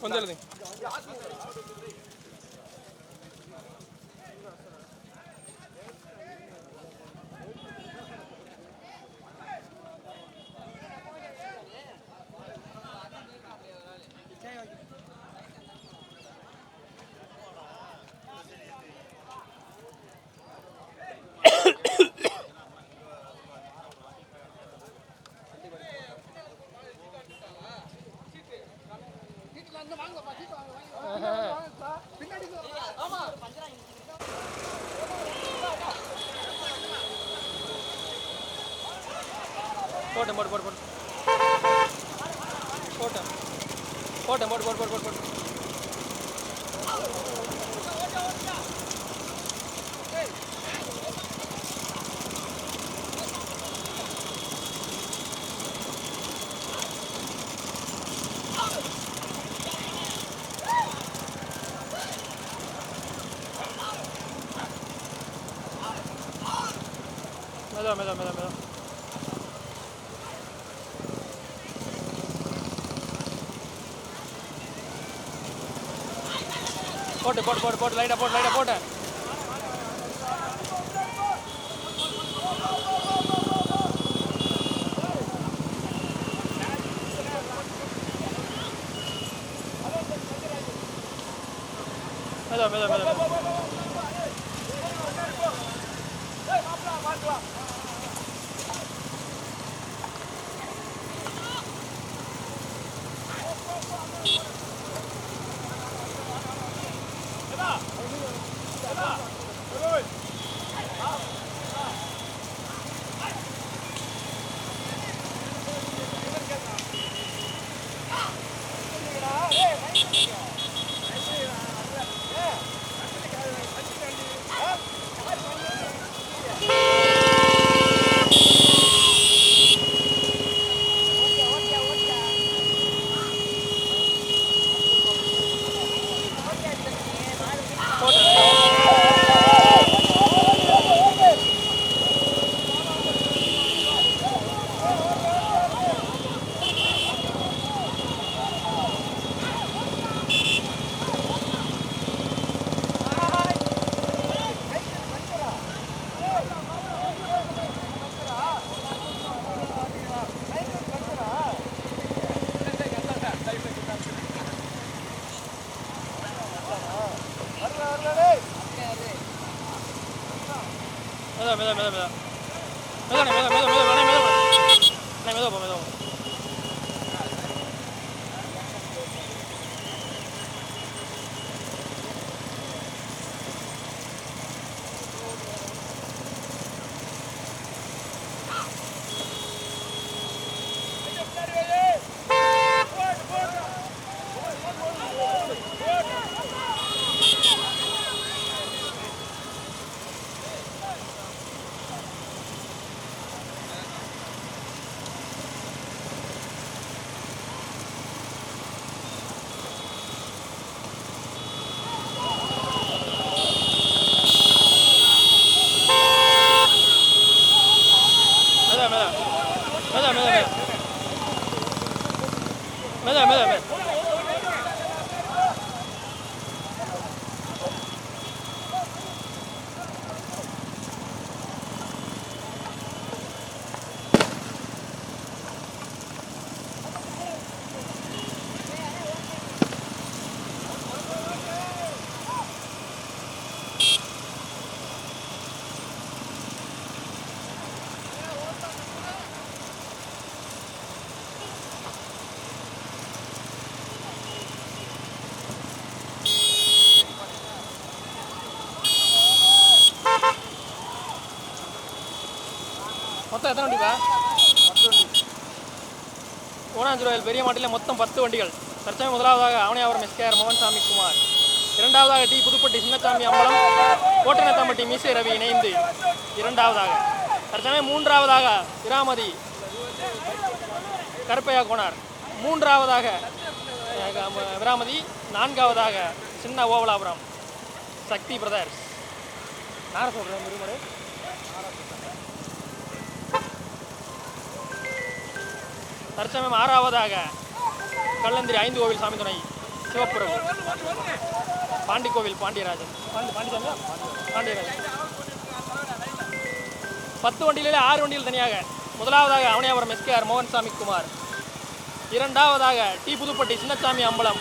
கொஞ்சம் போட்டேன் போட்டு போட்டு போட்டு. போட்டேன் போட்டேன் போட்டு போட்டு போட்டு போட்டு போட்டு மெதுவா மெதுவா மெதுவா மெதுவா போட்டு போட்டு போட்டு லைட்டாக போட்டு லைட்டாக போட்டேன் எத்தனை வண்டிப்பா ஓனாஞ்சுரோயில் பெரிய மாட்டில் மொத்தம் பத்து வண்டிகள். தற்சமயம் முதலாவதாக அவனியாவரம் எஸ்கேஆர் மோகன்சாமி குமார். இரண்டாவதாக டி புதுப்பட்டி சின்னசாமி அம்பலம் கோட்டநத்தம்பட்டி மீசை ரவி இணைந்து இரண்டாவதாக. தற்சமயம் மூன்றாவதாக இராமதி கருப்பையா கோனார். மூன்றாவதாக விராமதி நான்காவதாக சின்ன ஓவலாபுரம். சக்தி பிரதர்ஸ். யாரை சொல்கிறேன் இருமுறை தற்சமயம் ஆறாவதாக கல்லந்திரி ஐந்து கோவில் சாமி துணை சிவப்புரவு பாண்டியராஜன். பாண்டி கோவில் பாண்டியராஜன். பத்து வண்டியிலே ஆறு வண்டியில் தனியாக. முதலாவதாக அவனியாபுரம் எஸ்கேஆர் மோகன்சாமி குமார். இரண்டாவதாக டி புதுப்பட்டி சின்னசாமி அம்பலம்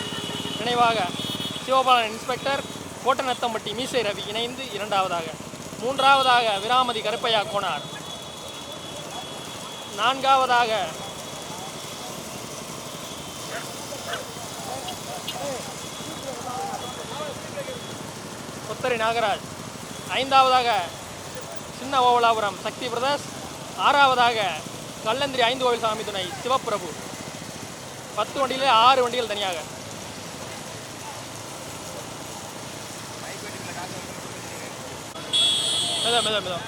நினைவாக சிவபாலன் இன்ஸ்பெக்டர் கோட்டநத்தம்பட்டி மீசை ரவி இணைந்து இரண்டாவதாக. மூன்றாவதாக விராமதி கருப்பையா கோனார். நான்காவதாக புத்தரி நாகராஜ். ஐந்தாவதாக சின்ன ஓவலாபுரம் சக்தி பிரதர்ஸ். ஆறாவதாக கல்லந்திரி ஐந்து கோவில் சாமி துணை சிவப்பிரபு. பத்து வண்டியில் ஆறு வண்டிகள் தனியாக. மெதா மெதா மெதா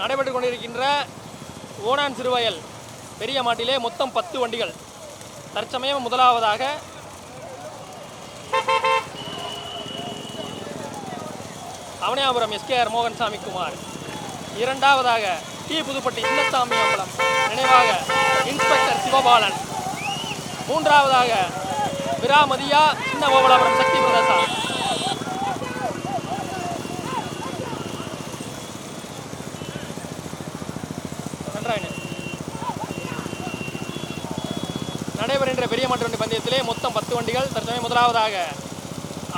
நடைபெற்று கொண்டிருக்கின்ற ஓனான் சிறுவயல். பெரிய மாட்டிலே மொத்தம் பத்து வண்டிகள். தற்சமயம் முதலாவதாக அவனியாபுரம் எஸ்கேஆர் மோகன்சாமி குமார். இரண்டாவதாக டி புதுப்பட்டி சின்னசாமி அம்பலம். நினைவாக இன்ஸ்பெக்டர் சிவபாலன். மூன்றாவதாக விராமதியா சின்ன ஓவலாபுரம் சக்தி பிரதேசா நன்றாயினு நடைபெறுகின்ற பெரிய மாட்டு வண்டி பந்தயத்திலே மொத்தம் பத்து வண்டிகள். தற்சமயம் முதலாவதாக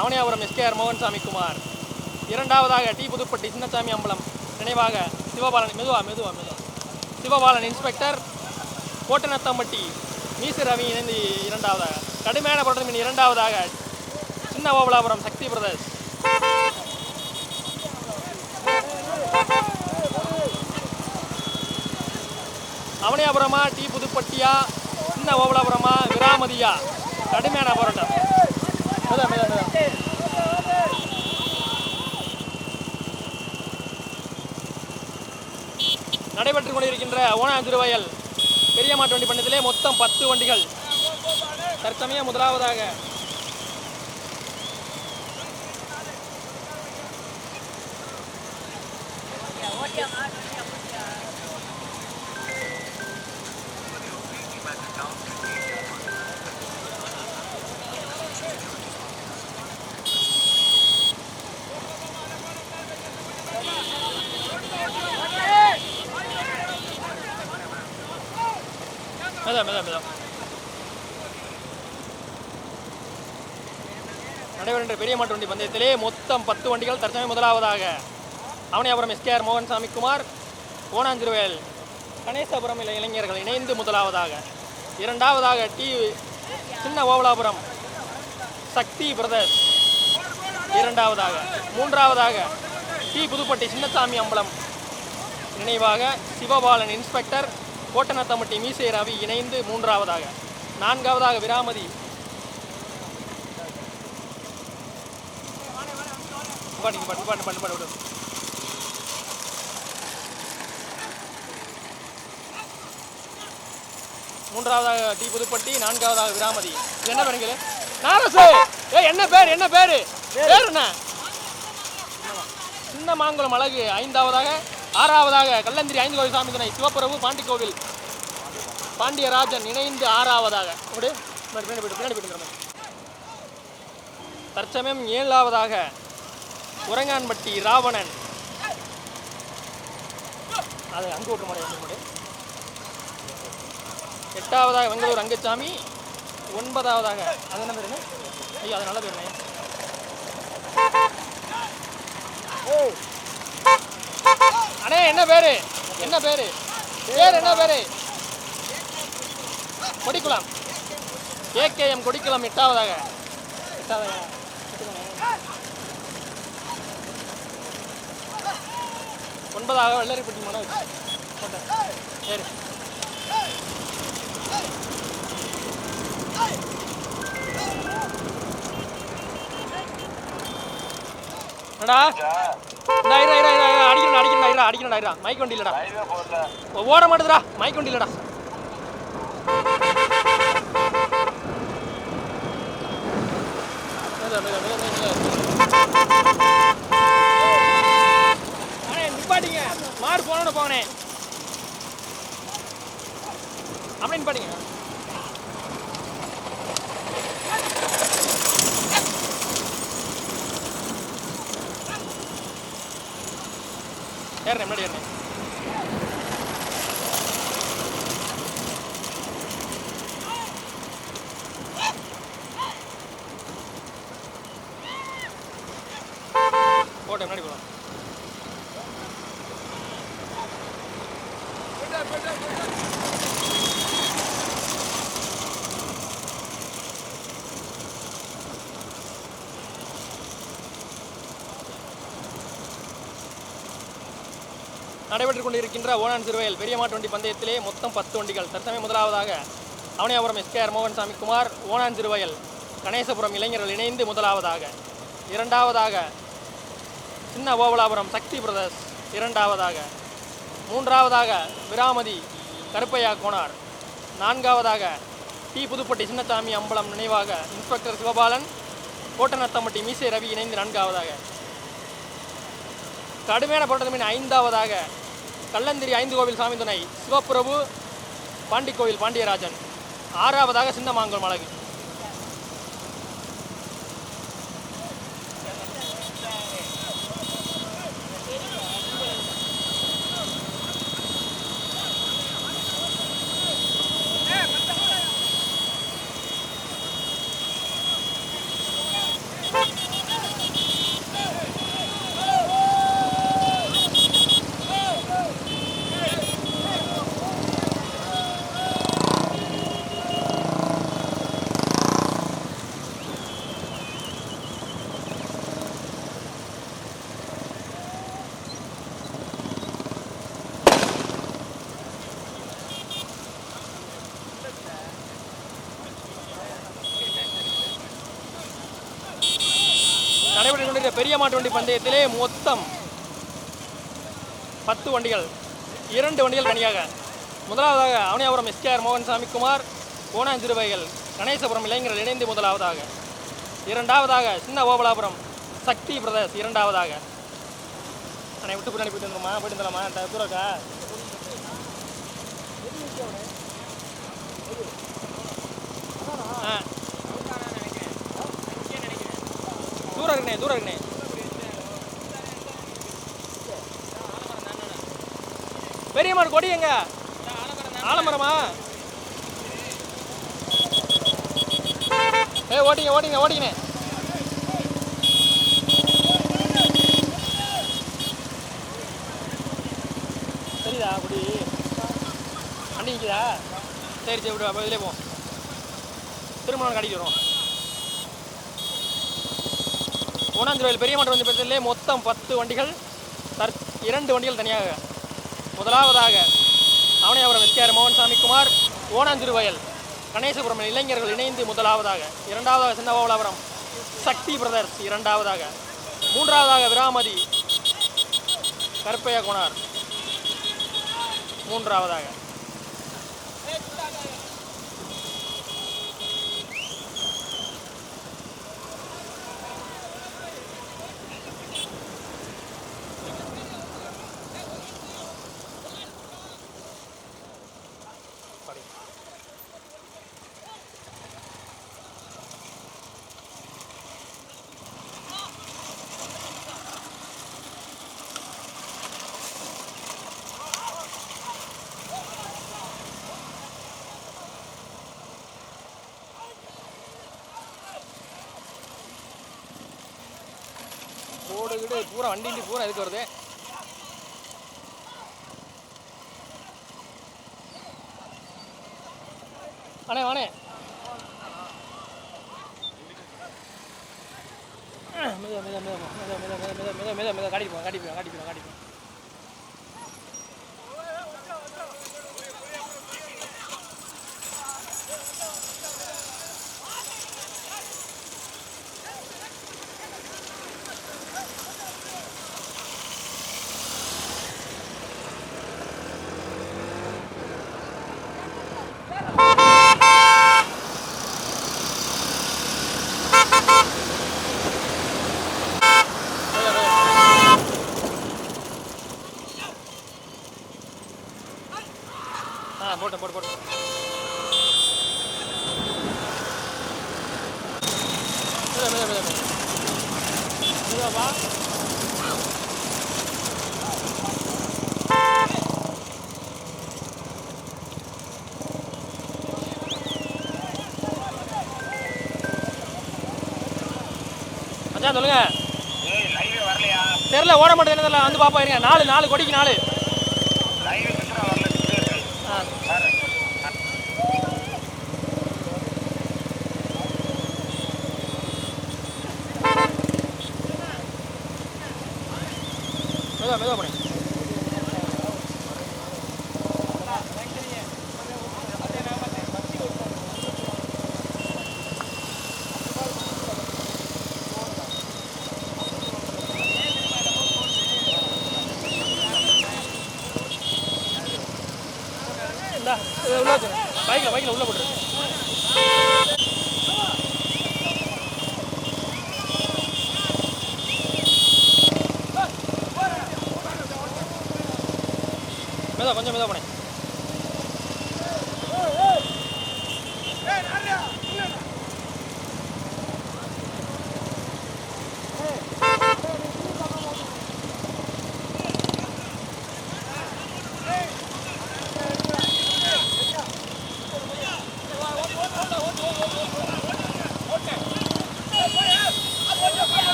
அவனியாபுரம் எஸ்கேஆர் மோகன்சாமி குமார். இரண்டாவதாக டி புதுப்பட்டி சின்னசாமி அம்பலம். நினைவாக சிவபாலன் மெதுவா மெதுவா மெதுவா. சிவபாலன் இன்ஸ்பெக்டர். கோட்டநத்தம்பட்டி மீசு ரவி இணைந்து இரண்டாவதாக கடுமையான போராட்டத்தின் இரண்டாவதாக சின்ன ஓபலாபுரம் சக்தி பிரதர்ஸ். அவனியாபுரமா டி புதுப்பட்டியா சின்ன ஓபலாபுரமா விராமதியா? கடுமையான போராட்டம். நடைபெற்றுக் கொண்டிருக்கின்ற ஓணாம் திருவயல் பெரிய வண்டி பண்டத்திலே மொத்தம் பத்து வண்டிகள். தற்சமயம் முதலாவதாக மெதா மெதா மெதா நடைபெறுகின்ற பெரிய மாட்டு வண்டி பந்தயத்திலே மொத்தம் பத்து வண்டிகள் தற்சமயம் முதலாவதாக அவனியாபுரம் எஸ்கேஆர் மோகன்சாமி குமார் கோணாஞ்சிறுவேல் கணேசபுரம் இள- இளைஞர்கள் இணைந்து முதலாவதாக. இரண்டாவதாக டி சின்ன ஓவலாபுரம் சக்தி பிரதர்ஸ். இரண்டாவதாக மூன்றாவதாக டி புதுப்பட்டி சின்னசாமி அம்பலம். நினைவாக சிவபாலன் இன்ஸ்பெக்டர் கோட்டநத்தம்பட்டி மீசை ரவி இணைந்து மூன்றாவதாக. நான்காவதாக விராமதி. விடு. மூன்றாவதாக டி புதுப்பட்டி நான்காவதாக விராமதி. என்ன பேருங்களே நாரசு! ஏ என்ன பேர் என்ன பேரு? பேர் என்ன? சின்ன மாங்குளம் அழகு ஐந்தாவதாக ஆறாவதாக கல்லந்திரி ஐந்து கோவில் சாமி துணை சிவப்புரவு பாண்டிக்கோவில். பாண்டியராஜன் இணைந்து ஆறாவதாக. அப்படி பின்னாடி போயிட்டு பின்னாடி போயிட்டு தற்சமயம் ஏழாவதாக உரங்கான்பட்டி ராவணன். அது அங்கு விட்டு மாட்டேன் எட்டாவதாக வெங்கலூர் ரங்கசாமி. ஒன்பதாவதாக அது என்ன பேருங்க ஐயோ அது நல்ல பேருண்ணே அண்ணே என்ன பேரு? என்ன பேரு? பேர் என்ன பேரு? கொடிக்குளம். கேகேஎம் கொடிக்குளம் எட்டாவதாக. எட்டாவதாக. ஒன்பதாக வெள்ளரிப்பட்டி மனோஜ் சரி. என்னடா? இந்தா இரு, இரு, இரு, இரு, அடிக்கணும் அடிக்கணும் இரு, அடிக்கணும் இரு. மைக் வண்டி இல்லடா. ஓட மாட்டேதுடா. மைக் வண்டி இல்லடா. மெதுவா, மெதுவா, மெதுவா, மெதுவா. அண்ணே, நிப்பாட்டிங்க. மாடு போனோட போனே அப்படியே நிப்பாட்டிங்க. carne, mira, carne. நடைபெற்றுக் கொண்டிருக்கின்ற ஓனான் சிறுவையில் பெரிய மாட்டு பந்தயத்திலே மொத்தம் பத்து வண்டிகள். தற்சமயம் முதலாவதாக அவனியாபுரம் எஸ்கேஆர் மோகன்சாமி குமார் ஓனான் சிறுவையில் கணேசபுரம் இளைஞர்கள் இணைந்து முதலாவதாக. இரண்டாவதாக சின்ன ஓவலாபுரம் சக்தி பிரதர்ஸ் இரண்டாவதாக. மூன்றாவதாக விராமதி கருப்பையா கோனார். நான்காவதாக டி புதுப்பட்டி சின்னசாமி அம்பலம் நினைவாக இன்ஸ்பெக்டர் சிவபாலன் கோட்டநத்தம்பட்டி மீசை ரவி இணைந்து நான்காவதாக. கடுமையான போராட்டத்தின் ஐந்தாவதாக கள்ளந்திரி ஐந்து கோவில் சாமி துணை. சிவப்பிரபு பாண்டிக்கோவில் பாண்டியராஜன். ஆறாவதாக சின்னமாங்கல் மலகு நடைபெற்றுக் கொண்டிருக்கிற பெரிய மாட்டு வண்டி பந்தயத்திலே மொத்தம் பத்து வண்டிகள் இரண்டு வண்டிகள் தனியாக முதலாவதாக அவனியாபுரம் எஸ்கேஆர் மோகன்சாமி குமார் கோணாஞ்சிறுவைகள் கணேசபுரம் இளைஞர்கள் இணைந்து முதலாவதாக. இரண்டாவதாக சின்ன ஓபலாபுரம் சக்தி பிரதர்ஸ் இரண்டாவதாக. அண்ணே விட்டு பின்னாடி போயிட்டு வந்துருமா? போயிட்டு வந்துடலாமா? தூரக்கா ஆ. தூரம் இருக்குண்ணே தூரம் இருக்குண்ணே. பெரிய மாடு கொடி எங்க ஆலமரமா? ஏ ஓட்டிங்க ஓட்டிங்க ஓட்டிங்கண்ணே. சரிதா குடி? வண்டி நிற்குதா சரி சரி விடு அப்போ இதிலே போ. திருமணம் கடைக்கு வரும் ஓனாஞ்சிரோயில் பெரிய மாட்டு வந்து பக்கத்திலே மொத்தம் பத்து வண்டிகள் தற் இரண்டு வண்டிகள் தனியாக. முதலாவதாக அவனியாபுரம் எஸ்கேஆர் மோகன் சாமிக்குமார் ஓனாந்திருவயல் கணேசபுரம் இளைஞர்கள் இணைந்து முதலாவதாக இரண்டாவதாக சின்னபாவலாபுரம் சக்தி பிரதர்ஸ் இரண்டாவதாக மூன்றாவதாக விராமதி கருப்பையா குணார் மூன்றாவதாக. போடு பூரா வண்டி கிண்டி பூரா எதுக்கு வருது? அண்ணே வாணே மெதுவா மெதுவா மெதுவா மெதுவா மெதுவா மெதுவா மெதுவா மெதுவா மெதுவா காட்டிட்டு போங்க காட்டிட்டு போங்க காட்டிட்டு போங்க காட்டிட்டு போங்க ஆ போட்டேன் போட்டு போட்டு மெதுவா மெதுவா மெதுவா மெதுவாப்பா மச்சான் சொல்லுங்க. தெரியல ஓட மாட்டேன் தெரியல. வந்து பாப்பா இருங்க. நாலு நாலு கொடிக்கு நாலு. கொஞ்சம் இதாக பண்ணு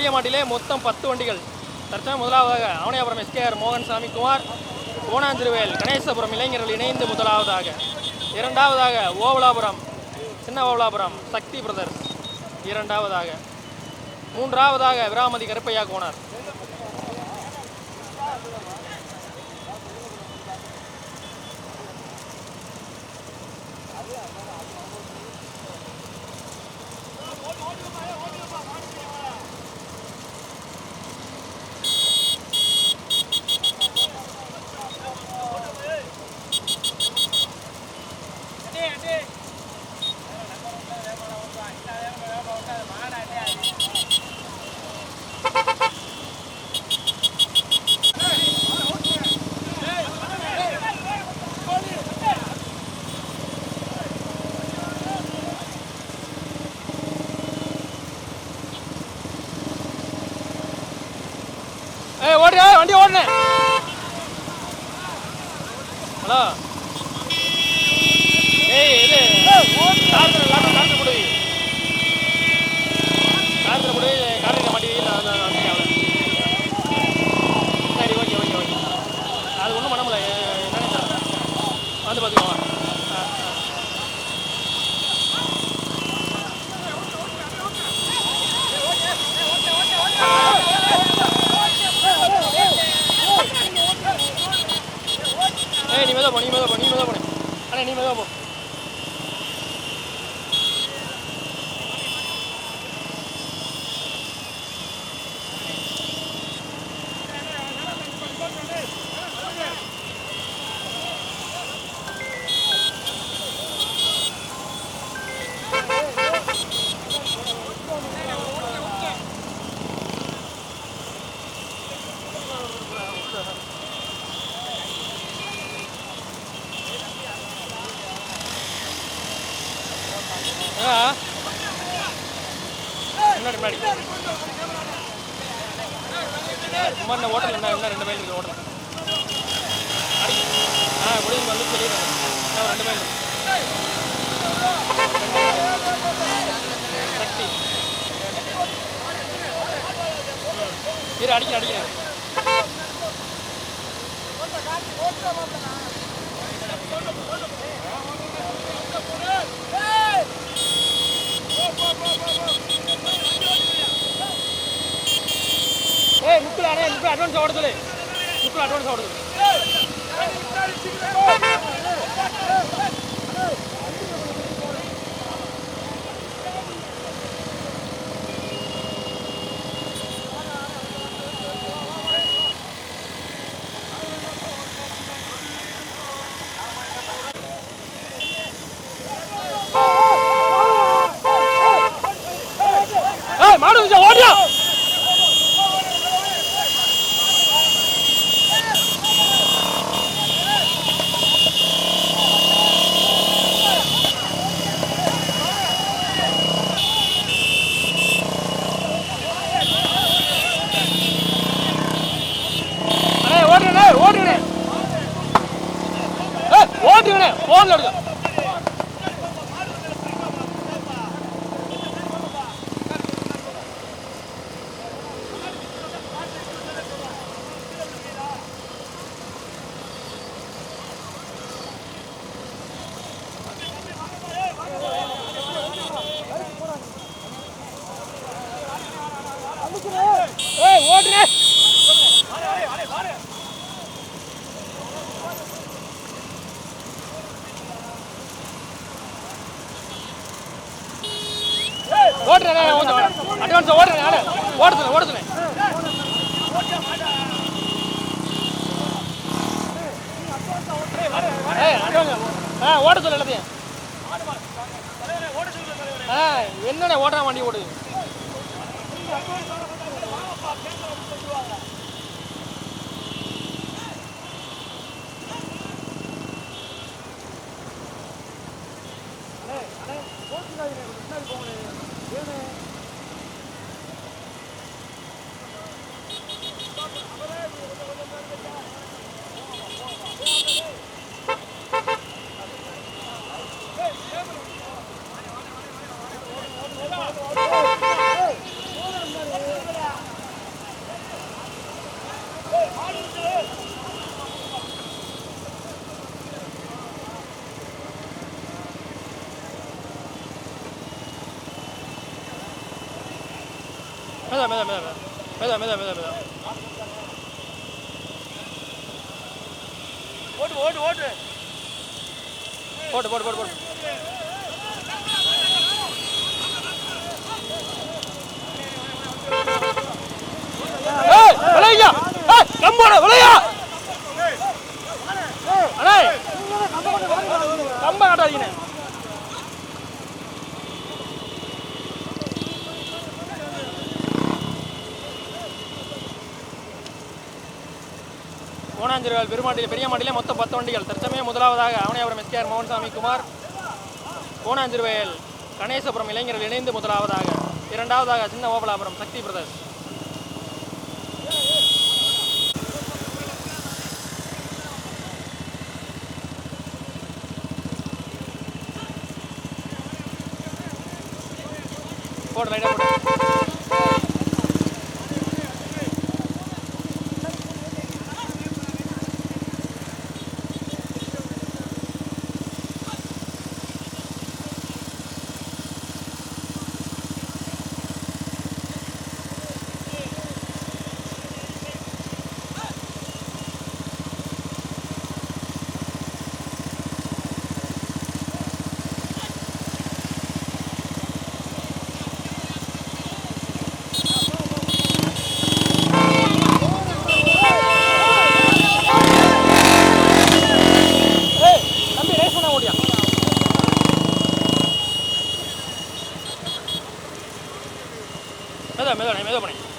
பெரிய மாட்டிலே மொத்தம் பத்து வண்டிகள். தற்சமயம் முதலாவதாக அவனியாபுரம் எஸ்கேஆர் மோகன் சாமி குமார் கோணாஞ்சிறுவேல் கணேசபுரம் இளைஞர்கள் இணைந்து முதலாவதாக. இரண்டாவதாக ஓவலாபுரம் சின்ன ஓவலாபுரம் சக்தி பிரதர்ஸ். இரண்டாவதாக. மூன்றாவதாக விராமதி கருப்பையா கோனார். ஏய் வண்டி ஓடுனே. ஹலோ. நீ மெதுவா போ நீ மெதுவா போ நீ மெதுவா போனே அண்ணே நீ மெதுவா போ ஆ முன்னாடி முன்னாடி சும்மா இந்த ஹோட்டல் என்ன என்ன ரெண்டு மைல் இருக்கு ஹோட்டல் அடி ஆ முடிஞ்சு வந்து சொல்லிடுறேன் இன்னும் ரெண்டு மைல் இருக்கு. சக்தி இரு அடிக்கிறேன் அடிக்கிறேன் ஏய் முக்குல அண்ணே முக்குல அட்வான்ஸ் ஓட சொல்லு முக்குல அட்வான்ஸ் ஓட சொல்லு ஏய் மாடு கொஞ்சம் ஓடியா ஓட்டுறேன் கொஞ்சம் அட்வான்ஸ் ஓட்டுறேன் நானே ஓடுதுனே ஓடுதுனே ஆ ஓட சொல்லு எல்லாத்தையும். ஆ என்னண்ணே வண்டி ஓடுது மெதா மெதா மெதா மெதா மெதா மெதா மெதா ஓட்டு ஓட்டு ஓட்டு போட்டு போட்டு போட்டு போட்டு விளையா. கம்போட விளையா. அண்ணே கம்ப காட்டாதீங்க. கோணாஞ்சிறுகால் பெருமாட்டில் பெரிய மாட்டிலே மொத்தம் பத்து வண்டிகள். தற்சமயம் முதலாவதாக அவனியாபுரம் எஸ்கேஆர் மோகன்சாமி குமார் கோணாஞ்சிறுவயல் கணேசபுரம் இளைஞர்கள் இணைந்து முதலாவதாக இரண்டாவதாக சின்ன ஓபலாபுரம் சக்தி பிரதர்ஸ். போடு லைட்டாக போடு. மெதுவா மெதுவா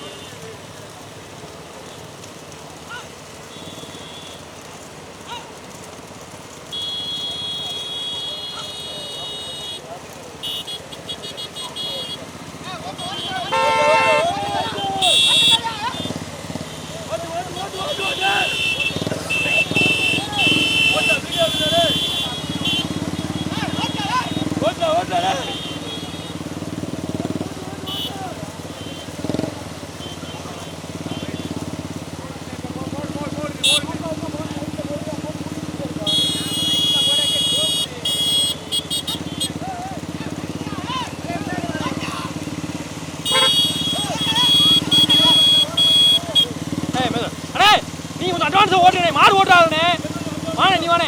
அட்வான்ஸ் ஓட்டுனே மாடு ஓட்டாதே வாணே நீ வாணே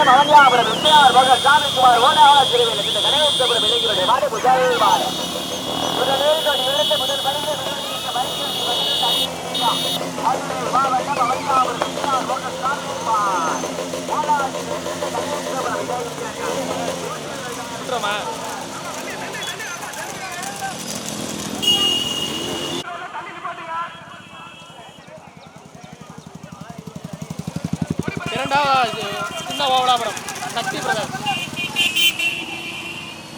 மாவட்டம் அவங்களாபுரம் எம்ஜிஆர் மகன் சாமிக்குமார் ஓடாவா இரண்டாவது. சின்ன ஓவலாபுரம் சக்தி பிரதர்ஸ்